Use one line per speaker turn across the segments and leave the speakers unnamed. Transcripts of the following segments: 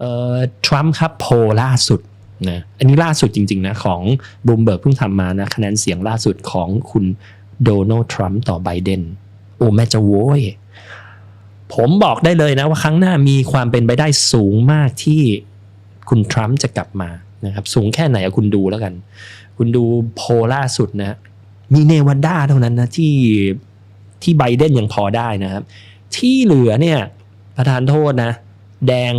เอ่อทรัมป์ครับโพลล่าสุดนะอันนี้ล่าสุดจริง ๆ นะ ของบูมเบิร์กเพิ่งทำมานะคะแนนเสียงล่าสุดของคุณโดนัลด์ทรัมป์ต่อไบเดนโอ้แม่จะโว้ยผมบอกได้เลยนะว่าครั้งหน้ามีความเป็นไปได้สูงมากที่คุณทรัมป์จะกลับมานะครับ สูงแค่ไหนอะคุณดูแล้วกัน คุณดูโพลล่าสุดนะ มีเนวาดาเท่านั้นนะที่ที่ไบเดนยังพอได้นะครับ ที่เหลือเนี่ยประธานโทษนะ แดง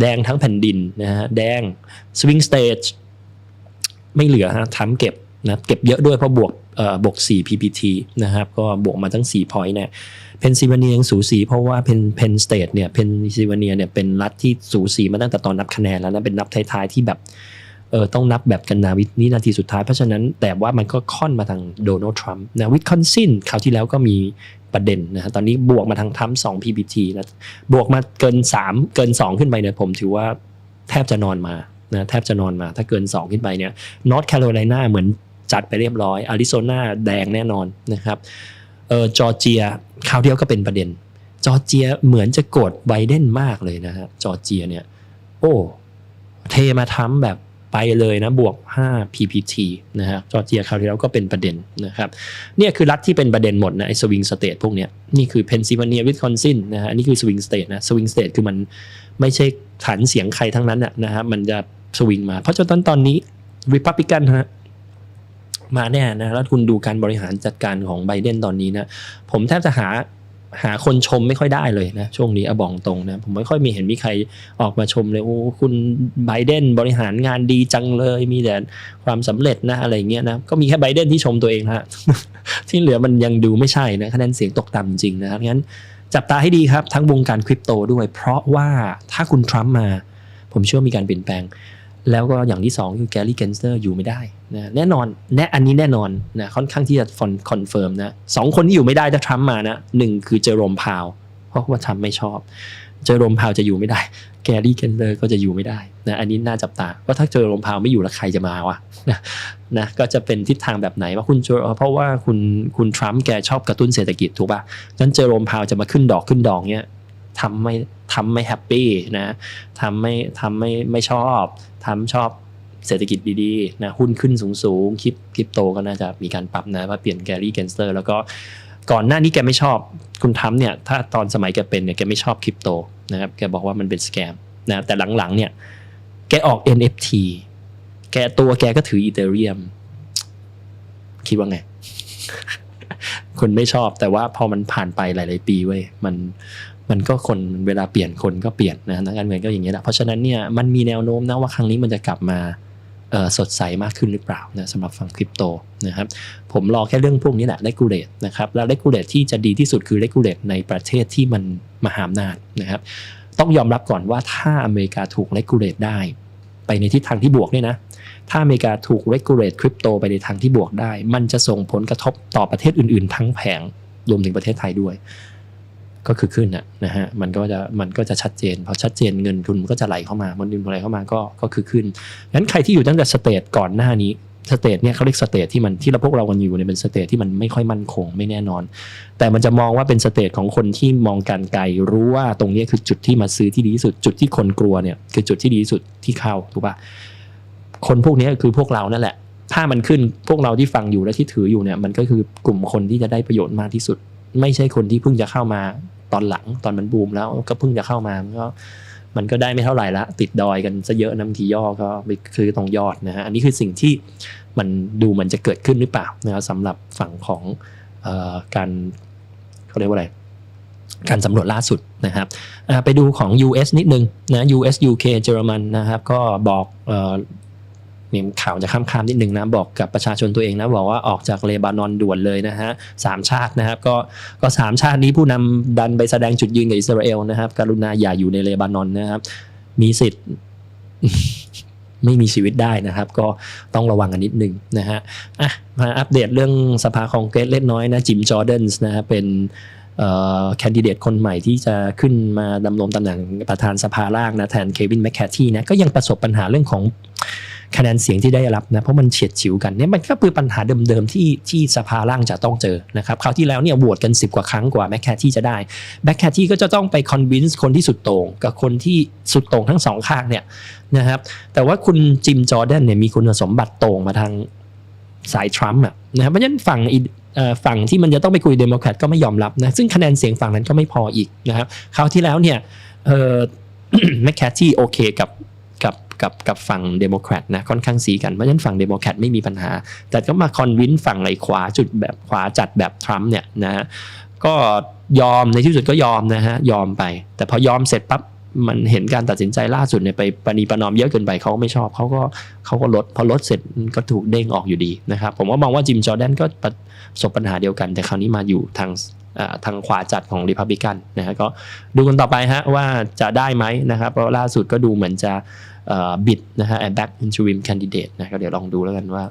แดงทั้งแผ่นดินนะฮะแดงสวิงสเตจไม่เหลือฮะทำเก็บนะเก็บเยอะด้วยเพราะบวกเอ่อบวก 4 PPT นะครับก็บวกมาทั้ง 4 point เนี่ยเพนซิลเวเนียยังสูสีเพราะว่าเพนเพนสเตทเนี่ยเพนซิลเวเนียเนี่ยเป็นรัฐที่สูสีมาตั้งแต่ตอนนับคะแนนแล้วนะเป็นนับท้ายๆที่แบบ เออต้องนับแบบกันนาวิวินาทีสุดท้ายเพราะฉะนั้นแต่ว่ามันก็ค่อนมาทางโดนัลด์ทรัมป์นะวิคอนซินคราวที่แล้วก็มีประเด็นนะฮะตอนนี้บวกมาทางทรัมป์สอง PPT นะบวกมาเกิน 3 เกิน 2 ขึ้นไปเนี่ยผมถือว่าแทบจะนอนมานะแทบจะนอนมาถ้าเกิน 2 ขึ้นไปเนี่ยนอร์ทแคโรไลนาเหมือนจัดไปเรียบร้อยอาริโซนาแดงแน่นอนนะครับเออจอร์เจียคราวเดียวก็เป็นประเด็น จอร์เจียเหมือนจะโกรธไบเดนมากเลยนะฮะจอร์เจียเนี่ยโอ้เทมาทำแบบ ไปเลยนะบวก 5 PPT นะฮะจอร์เจียคราวที่แล้วก็เป็นประเด็นนะครับเนี่ยคือรัฐที่เป็นประเด็นหมดนะไอ้สวิงสเตทพวกเนี้ยนี่คือเพนซิลเวเนียวิสคอนซินนะฮะนี่คือสวิงสเตทนะสวิงสเตทคือมันไม่ใช่ฐานเสียงใครทั้งนั้นอะนะฮะมันจะสวิงมา เพราะจนตอนตอนนี้ริพับลิกันฮะมาแน่นะแล้วคุณดูการบริหารจัดการของไบเดนตอนนี้นะผมแทบจะหา หาคนชมไม่ค่อยได้เลยนะ ช่วงนี้อะบอกตรงนะ ผมไม่ค่อยมีเห็นมีใครออกมาชมเลย โอ้คุณไบเดนบริหารงานดีจังเลย มีแต่ความสำเร็จนะอะไรเงี้ยนะ ก็มีแค่ไบเดนที่ชมตัวเองนะที่เหลือมันยังดูไม่ใช่นะคะแนนเสียงตกต่ำจริงนะครับงั้นจับตาให้ดีครับ ทั้งวงการคริปโตด้วย เพราะว่าถ้าคุณทรัมป์มา ผมเชื่อมีการเปลี่ยนแปลง แล้วก็อย่างที่สองคือแกรี่เกนสเตอร์อยู่ไม่ได้นะแน่นอนแน่อันนี้แน่นอนนะค่อนข้างที่จะฟอนคอนเฟิร์มนะสองคนที่อยู่ไม่ได้ถ้าทรัมป์มานะหนึ่งคือเจอโรมพาว เพราะว่าทรัมป์ไม่ชอบ เจอโรมพาวจะอยู่ไม่ได้ แกรี่เกนเตอร์ก็จะอยู่ไม่ได้นะอันนี้น่าจับตาว่าถ้าเจอโรมพาวไม่อยู่แล้วใครจะมาวะนะนะก็จะเป็นทิศทางแบบไหนว่าคุณเพราะว่าคุณคุณทรัมป์แกชอบกระตุ้นเศรษฐกิจถูกป่ะงั้นเจอโรมพาวจะมาขึ้นดอกขึ้นดอกเนี้ยทำไม่ ทำไม่แฮปปี้นะทำไม่ทำไม่ไม่ชอบทำชอบเศรษฐกิจดีๆนะหุ้นขึ้นสูงๆคริปคริปโตก็น่าจะมีการปรับนะว่าเปลี่ยนแกรี่เกนสเตอร์แล้วก็ก่อนหน้านี้แกไม่ชอบคุณทำเนี่ยถ้าตอนสมัยแกเป็นเนี่ยแกไม่ชอบคริปโตนะครับแกบอกว่ามันเป็นสแกมนะแต่หลังๆเนี่ยแกออก NFT แกตัวแกก็ถืออีเทเรียมคิดว่าไงคนไม่ชอบแต่ว่าพอมันผ่านไปหลาย ๆ ปีเว้ยมัน มันก็คนเวลาเปลี่ยนคนก็เปลี่ยนนะนักการเมืองก็อย่างนี้แหละเพราะฉะนั้นเนี่ยมันมีแนวโน้มนะว่าครั้งนี้มันจะกลับมาสดใสมากขึ้นหรือเปล่านะสำหรับฝั่งคริปโตนะครับผมรอแค่เรื่องพวกนี้แหละ regulate นะครับแล้ว regulate ที่จะดีที่สุดคือ regulate ในประเทศที่มันมหาอำนาจนะครับต้องยอมรับก่อนว่าถ้าอเมริกาถูก regulate ได้ ไปในทิศทางที่บวกเนี่ยนะถ้าอเมริกาถูก regulate คริปโตไปในทางที่บวกได้ มันจะส่งผลกระทบต่อประเทศอื่นๆ ทั้งแผงรวมถึงประเทศไทยด้วย ก็คือขึ้นนะนะฮะมันก็จะมันก็จะชัดเจนพอชัดเจนเงินทุนมันก็จะไหลเข้ามามันทุนไหลเข้ามาก็ก็คือขึ้นงั้นใครที่อยู่ตั้งแต่สเตจก่อนหน้านี้สเตจเนี่ยเขาเรียกสเตจที่มันที่เราพวกเรากันอยู่เนี่ยเป็นสเตจที่มันไม่ค่อยมั่นคงไม่แน่นอน แต่มันจะมองว่าเป็นสเตจของคนที่มองการไกลรู้ว่าตรงนี้คือจุดที่มาซื้อที่ดีที่สุด จุดที่คนกลัวเนี่ยคือจุดที่ดีที่สุดที่เข้าถูกปะคนพวกนี้คือพวกเรานั่นแหละ ถ้ามันขึ้นพวกเราที่ฟังอยู่และที่ถืออยู่เนี่ยมันก็คือกลุ่มคนที่จะได้ประโยชน์มากที่สุด ไม่ใช่คนที่เพิ่งจะเข้ามา ตอนหลังตอนมันบูมแล้วก็เพิ่งจะเข้ามามันก็มันก็ได้ไม่เท่าไหร่ละติดดอยกันซะเยอะน้ำทีย่อก็ไปคือตรงยอดนะฮะอันนี้คือสิ่งที่มันดูมันจะเกิดขึ้นหรือเปล่านะครับสำหรับฝั่งของออการเขาเรียกว่าอะไรการสำรวจล่าสุดนะครับไปดูของ US นิดนึงนะ US UK เยอรมันนะครับ ก็บอก นี่ข่าวจะข้ามๆนิดนึงนะบอกกับประชาชนตัวเองนะบอกว่าออกจากเลบานอนด่วนเลยนะฮะสามชาตินะครับก็ก็สามชาตินี้ผู้นำดันไปแสดงจุดยืนกับอิสราเอลนะครับกรุณาอย่าอยู่ในเลบานอนนะครับ มีสิทธิ์ไม่มีชีวิตได้นะครับ ก็ต้องระวังกันนิดนึงนะฮะอะมาอัปเดตเรื่องสภาคองเกรสเล็กน้อยนะจิมจอร์แดนส์นะฮะเป็นแคนดิเดตคนใหม่ที่จะขึ้นมาดำรงตำแหน่งประธานสภาล่างนะแทนเควินแมคแคทที่นะก็ยังประสบปัญหาเรื่องของ คะแนนเสียงที่ได้รับนะเพราะมันเฉียดฉิวกันเนี่ยมันก็คือปัญหาเดิมๆที่ที่สภาล่างจะต้องเจอนะครับคราวที่แล้วเนี่ยโหวตกัน 10 กว่าครั้งกว่าแมคแคที่จะได้แมคแคที่ก็จะต้องไปคอนวินส์คนที่สุดโต่งกับคนที่สุดโต่งทั้งสองข้างเนี่ยนะครับแต่ว่าคุณจิมจอร์แดนเนี่ยมีคุณสมบัติโต่งมาทางสายทรัมป์อะนะครับเพราะฉะนั้นฝั่งฝั่งที่มันจะต้องไปคุยเดโมแครตก็ไม่ยอมรับนะซึ่งคะแนนเสียงฝั่งนั้นก็ไม่พออีกนะครับคราวที่แล้วเนี่ยแมคแคที่โอเคกับ กับกับฝั่งเดโมแครตนะค่อนข้างสีกันเพราะฉะนั้นฝั่งเดโมแครตไม่มีปัญหา แต่ก็มาคอนวินฝั่งไหนขวาจุดแบบขวาจัดแบบทรัมป์เนี่ยนะฮะก็ยอมในที่สุดก็ยอมนะฮะยอมไป แต่พอยอมเสร็จปั๊บมันเห็นการตัดสินใจล่าสุดเนี่ยไปประนีประนอมเยอะเกินไปเขาก็ไม่ชอบเขาก็เขาก็ลดพอลดเสร็จก็ถูกเด้งออกอยู่ดีนะครับผมว่ามองว่าจิมจอร์แดนก็ประสบปัญหาเดียวกัน แต่คราวนี้มาอยู่ทาง ทางขวาจัดของริพับลิกันนะฮะก็ดูกันต่อไปฮะว่าจะได้ไหมนะครับเพราะล่าสุดก็ดูเหมือนจะบิดนะฮะแอนแบ็กอินชูวิมแคนดิเดตนะก็เดี๋ยวลองดูแล้วกันว่า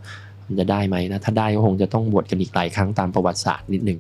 มันจะได้ไหมนะถ้าได้ก็คงจะต้องบวชกันอีกหลายครั้งตามประวัติศาสตร์นิดหนึ่ง